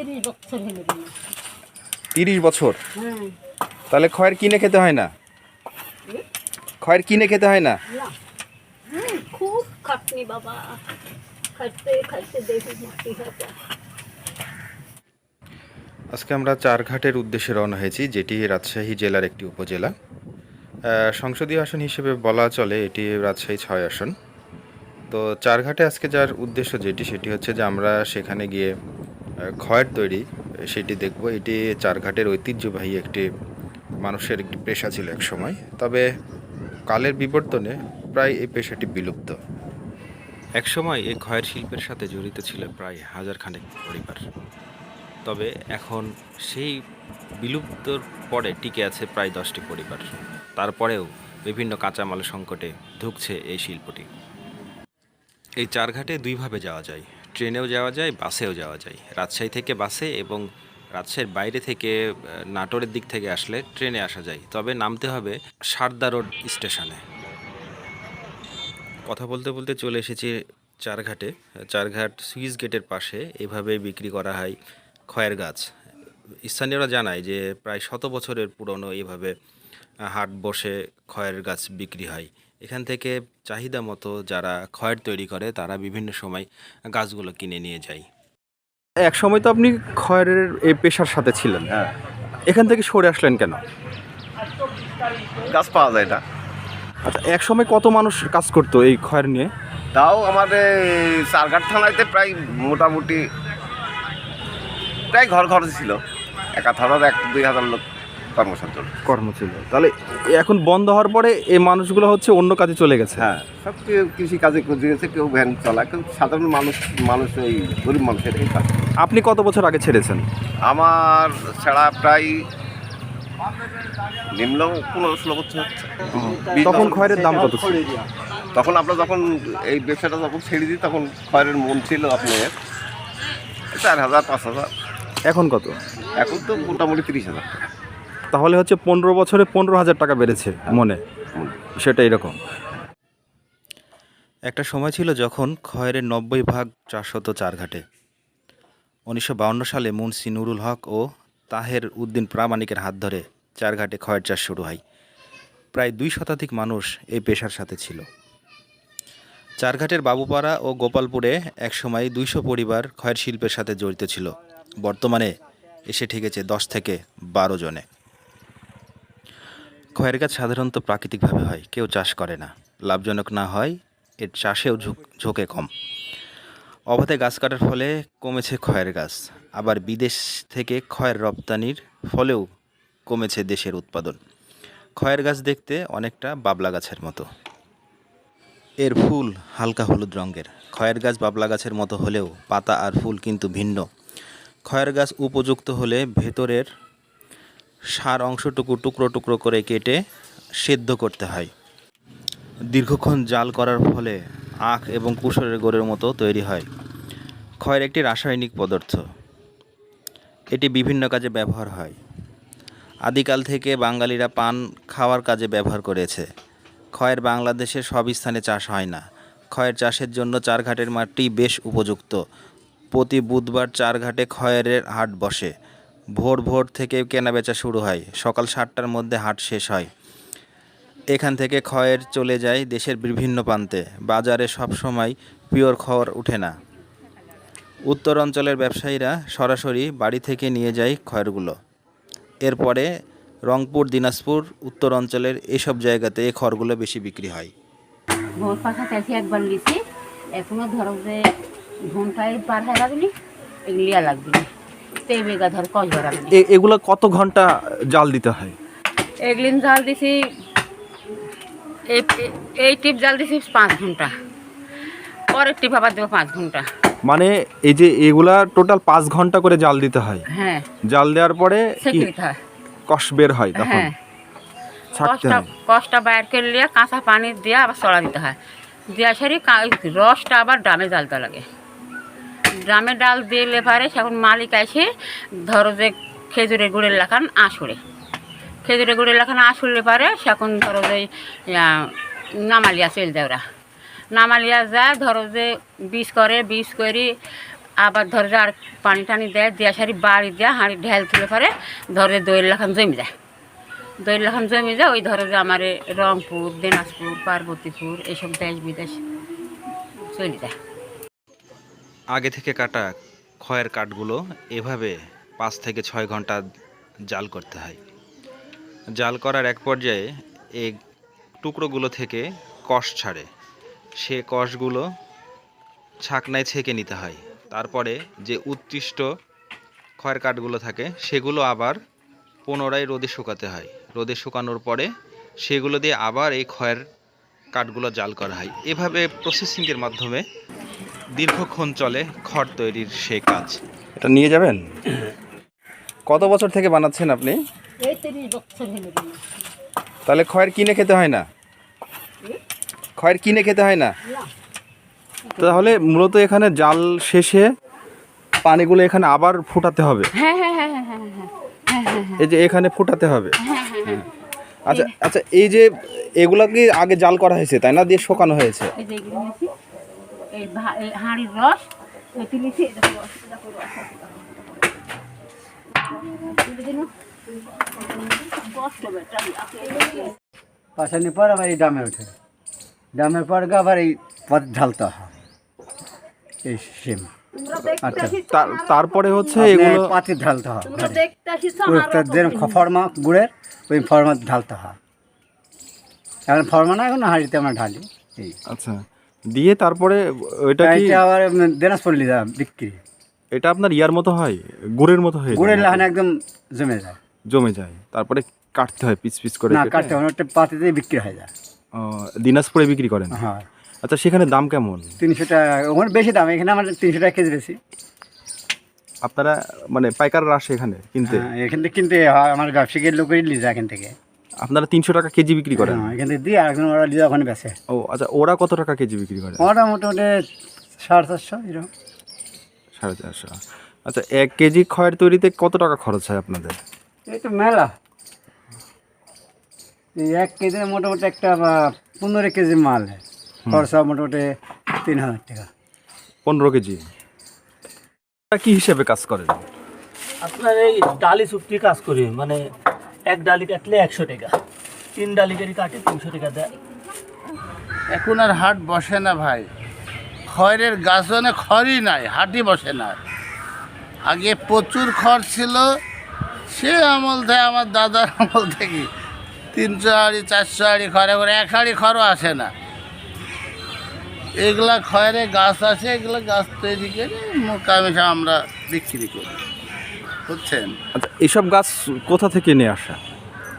তিরিশ বছর হলো তিরিশ বছর? হ্যাঁ। তাহলে খয়ের কিনে খেতে হয় না? খয়ের কিনে খেতে হয় না? খুব খাটনি বাবা। খাটতে খাটতে দেখি আজকে আমরা চারঘাটের উদ্দেশ্যে রওনা হয়েছি যেটি রাজশাহী জেলার একটি উপজেলা। সংসদীয় আসন হিসেবে বলা চলে এটি রাজশাহী ছয় আসন। তো চারঘাটে আজকে যার উদ্দেশ্য যেটি সেটি হচ্ছে যে আমরা সেখানে গিয়ে খয়ের তৈরি, সেটি দেখব। এটি চারঘাটের ঐতিহ্যবাহী একটি মানুষের একটি পেশা ছিল এক সময় তবে কালের বিবর্তনে প্রায় এই পেশাটি বিলুপ্ত। একসময় এই খয়ের শিল্পের সাথে জড়িত ছিল প্রায় হাজার খানেক পরিবার। তবে এখন সেই বিলুপ্তর পরে টিকে আছে প্রায় দশটি পরিবার। তারপরেও বিভিন্ন কাঁচামাল সংকটে ধুকছে এই শিল্পটি। এই চারঘাটে দুইভাবে যাওয়া যায়। ট্রেনেও যাওয়া যায়, বাসেও যাওয়া যায়। রাজশাহী থেকে বাসে এবং রাজশাহীর বাইরে থেকে নাটোরের দিক থেকে আসলে ট্রেনে আসা যায়। তবে নামতে হবে সারদা রোড স্টেশনে। কথা বলতে বলতে চলে এসেছি চারঘাটে। চারঘাট সুইচ গেটের পাশে এভাবে বিক্রি করা হয় খয়ের গাছ। স্থানীয়রা জানায় যে প্রায় শত বছরের পুরনো এভাবে হাট বসে খয়ের গাছ বিক্রি হয়। এখান থেকে চাহিদা মতো যারা খয়ের তৈরি করে তারা বিভিন্ন সময় গাছগুলো কিনে নিয়ে যায়। এক সময় তো আপনি খয়ের এই পেশার সাথে ছিলেন হ্যাঁ। এখান থেকে সরে আসলেন কেন? গাছ পাওয়া যায় না। আচ্ছা এক সময় কত মানুষ কাজ করতো এই খয়ের নিয়ে? তাও আমাদের চারঘাট থানাতে প্রায় মোটামুটি প্রায় ঘর ঘর ছিল। একা থানার এক দুই হাজার লোক। কর্মসংস্থান কর্ম ছিল তাহলে এখন বন্ধ হওয়ার পরে এই মানুষগুলো হচ্ছে অন্য কাজে চলে গেছে? হ্যাঁ সব কেউ কৃষি কাজে গেছে কেউ ভ্যান চালায় কেউ সাধারণ মানুষ মানুষ ওই গরিব মানুষের এই কাজ আপনি কত বছর আগে ছেড়েছেন? আমার ছাড়া প্রায় নিম্ন পনেরো ষোলো বছর হচ্ছে। তখন খয়ের দাম কত ছিল? তখন আমরা যখন এই ব্যবসাটা যখন ছেড়ে দিই তখন খয়ের মন ছিল আপনার চার হাজার পাঁচ হাজার। এখন কত? এখন তো মোটামুটি তিরিশ হাজার। তাহলে হচ্ছে পনেরো বছরে পনেরো হাজার টাকা বেড়েছে মনে। সেটা এরকম। একটা সময় ছিল যখন খয়েরের নব্বই ভাগ চারশত চার ঘাটে। উনিশশো সালে মুন্সি নুরুল হক ও তাহের উদ্দিন প্রামাণিকের হাত ধরে চারঘাটে খয়ের চাষ শুরু হয়। প্রায় দুই শতাধিক মানুষ এই পেশার সাথে ছিল। চারঘাটের বাবুপাড়া ও গোপালপুরে একসময় দুইশো পরিবার খয়ের শিল্পের সাথে জড়িত ছিল। বর্তমানে এসে ঠেকেছে দশ থেকে বারো জনে। খয়ের গাছ সাধারণত প্রাকৃতিকভাবে হয়, কেউ চাষ করে না। লাভজনক না হয়, এর চাষেও ঝুঁক- কম। অবাধে গাছ কাটার ফলে কমেছে খয়ের গাছ। আবার বিদেশ থেকে খয়ের রপ্তানির ফলেও কমেছে দেশের উৎপাদন। খয়ের গাছ দেখতে অনেকটা বাবলা গাছের মতো। এর ফুল হালকা হলুদ রঙের। খয়ের গাছ বাবলা গাছের মতো হলেও পাতা আর ফুল কিন্তু ভিন্ন। খয়ের গাছ উপযুক্ত হলে ভেতরের সার অংশটুকু টুকরো টুকরো করে কেটে সেদ্ধ করতে হয়। দীর্ঘক্ষণ জাল করার ফলে আখ এবং কুসরের গোড়ের মতো তৈরি হয়। খয়ের একটি রাসায়নিক পদার্থ। এটি বিভিন্ন কাজে ব্যবহার হয়। আদিকাল থেকে বাঙালিরা পান খাওয়ার কাজে ব্যবহার করেছে। খয়ের বাংলাদেশে সব স্থানে চাষ হয় না। খয়ের চাষের জন্য চারঘাটের মাটি বেশ উপযুক্ত। প্রতি বুধবার চারঘাটে খয়ের হাট বসে। ভোর ভোর থেকে কেনাবেচা শুরু হয়। সকাল সাতটার মধ্যে হাট শেষ হয়। এখান থেকে খয়ের চলে যায় দেশের বিভিন্ন প্রান্তে। বাজারে সব সময় পিওর খড় ওঠে না। উত্তর অঞ্চলের ব্যবসায়ীরা সরাসরি বাড়ি থেকে নিয়ে যায় খয়েরগুলো এরপরে রংপুর, দিনাজপুর, উত্তর অঞ্চলের এসব জায়গাতে এই খড়গুলো বেশি বিক্রি হয়। একবার এখনও ঘন্টায় পার হয়ে লাগবে লাগবে। ধর কষ এগুলো কত ঘণ্টা জাল দিতে হয়? এগলিন জাল দিছি এই টিপ জাল দিছি পাঁচ ঘণ্টা। পরের টিপ আবার দেবো পাঁচ ঘণ্টা। মানে এই যে এগুলা টোটাল পাঁচ ঘণ্টা করে জাল দিতে হয়? হ্যাঁ। জাল দেওয়ার পরে কি কষ বের হয় তখন? হ্যাঁ। কষ্টা বাইর করে নিয়ে কাঁচা পানি দিয়ে আবার চড়া দিতে হয়। দিয়ে সারি রসটা আবার ড্রামে জ্বালতে লাগে। ড্রামে ডাল দিলে পারে সেখন মালিক এসে ধরো যে খেজুরের গুড়ের লেখান আঁশুড়ে খেজুরের গুড়ের লেখান আঁশুড়লে পারে সেখন ধরো যে নামালিয়া চল দেয় ওরা। নামালিয়া যায়, ধরো যে বীজ করে বীজ করি আবার ধরো যে আর পানি টানি দেয় দেওয়া সারি বাড়ি দেয় হাঁড়ি ঢেল তুলে পরে ধরে দই লাখান জমি যায়। দইয়ের লাখান জমি যায়, ওই ধরো যে আমার রংপুর, দিনাজপুর, পার্বতীপুর এইসব দেশ বিদেশ চলে যায়। আগে থেকে কাটা খয়ের কাঠগুলো এভাবে পাঁচ থেকে ছয় ঘণ্টা জাল করতে হয়। জাল করার এক পর্যায়ে এই টুকরোগুলো থেকে কষ ছাড়ে। সে কষগুলো ছাকনায় ছেঁকে নিতে হয়। তারপরে যে উৎকৃষ্ট খয়ের কাঠগুলো থাকে, সেগুলো আবার পুনরায় রোদে শুকাতে হয়। রোদে শুকানোর পরে সেগুলো দিয়ে আবার এই খয়ের কাঠগুলো জাল করা হয়। এভাবে প্রসেসিংয়ের মাধ্যমে দীর্ঘক্ষণ চলে খড় তৈরির সে কাজ। এটা নিয়ে যাবেন? কত বছর থেকে বানাচ্ছেন আপনি? তাহলে খয়ের কিনে খেতে হয় না? খয়ের কিনে খেতে হয় না? তাহলে মূলত এখানে জাল শেষে পানিগুলো এখানে আবার ফোটাতে হবে? হ্যাঁ হ্যাঁ হ্যাঁ হ্যাঁ হ্যাঁ হ্যাঁ এই যে এখানে ফোটাতে হবে। আচ্ছা আচ্ছা এই যে এগুলা কি আগে জাল করা হয়েছে তাই না? দিয়ে শোকানো হয়েছে। এই হাঁড়ির রস এটা পর আবার এই ডামে ওঠে। ডামের পর আবার এই পথ ঢালতে হয়। এই সিম। আচ্ছা। তার- তারপরে হচ্ছে এগুলো পাতি ঢালতে হয়। যেরকম ফর্মা গুড়ের ওই ফর্মা ঢালতে হয়। এখন ফর্মা না এখন হাঁড়িতে আমরা ঢালি। এই। আচ্ছা। দিয়ে তারপরে ওইটা কি? এটা আবার দিনাজপুর লিদা বিক্রি। এটা আপনার ইয়ার মতো হয়? গুড়ের মতো হয় গুড়ের লাহান একদম জমে যায়। জমে যায়। তারপরে কাটতে হয় পিস পিস করে না কাটতে হয় না, ওটা পাতিতেই বিক্রি হয়ে যায়। ও, দিনাজপুরে বিক্রি করেন? হ্যাঁ। আচ্ছা সেখানে দাম কেমন? তিনশো টাকা ওখানে বেশি দাম এখানে আমার তিনশো টাকা কেজি বেশি। আপনারা মানে পাইকাররা আসে এখানে কিনতে? হ্যাঁ এখান থেকে কিনতে হয় আমার ব্যবসায়ীর লোকেরই লিজা এখান থেকে। আপনারা তিনশো টাকা কেজি বিক্রি করেন? হ্যাঁ, এখান থেকে দিয়ে আর একজন ওরা লিজা ওখানে বেছে ও আচ্ছা ওরা কত টাকা কেজি বিক্রি করে? ওরা মোটামুটি সাড়ে চারশো এরকম। সাড়ে চারশো। আচ্ছা এক কেজি খয়ের তৈরিতে কত টাকা খরচ হয় আপনাদের? এই তো মেলা। এক কেজি মোটামুটি একটা পনেরো কেজি মাল খরচা মোটামুটি তিন হাজার টাকা। পনেরো কেজি? কি হিসেবে কাজ করেন? আপনার এই ডালি চুক্তি কাজ করি মানে এক ডালি কাটলে একশো টাকা। তিন ডালি করে কাটে তিনশো টাকা দেয়। এখন আর হাট বসে না ভাই। খড়ের গাছনে খড়ই নাই, হাটই বসে না। আগে প্রচুর খড় ছিল, সে আমল থেকে আমার দাদার আমল থেকে। তিনশো হাড়ি চারশো হাড়ি খড়ে করে এক হাড়ি খড়ও আসে না। এগুলা খয়ের গাছ আছে, এগুলো গাছ তৈরি করে মোকামে আমরা বিক্রি করি। বুঝছেন? আচ্ছা এইসব গাছ কোথা থেকে নিয়ে আসা?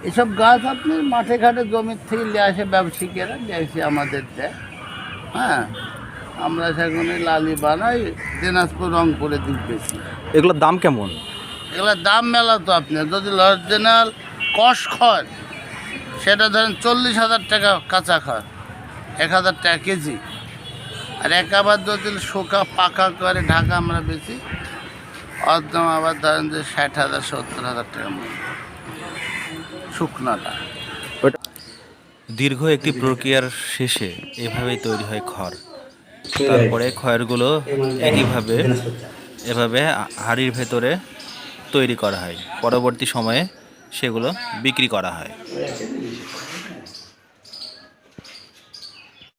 এসব গাছ আপনি মাঠে ঘাটে জমির থেকে নিয়ে আসে ব্যবসায়িকেরা নিয়ে এসে আমাদের দেয় হ্যাঁ আমরা সেখানে লালি বানাই দিনাজপুর রংপুরে দিক বেশি। এগুলোর দাম কেমন? এগুলোর দাম মেলা তো আপনি যদি অরিজিনাল কষ খড় সেটা ধরেন চল্লিশ হাজার টাকা কাঁচা খড় এক হাজার টাকা কেজি। আর এক আবার যদি শোকা পাকা করে ঢাকা আমরা বেশি অর্ধম আবার ধরেন যে ষাট হাজার, সত্তর হাজার টাকা মূল্য শুকনাটা। দীর্ঘ একটি প্রক্রিয়ার শেষে এভাবেই তৈরি হয় খড়। তারপরে খড়গুলো একইভাবে, এভাবে হাড়ির ভেতরে তৈরি করা হয়। পরবর্তী সময়ে সেগুলো বিক্রি করা হয়।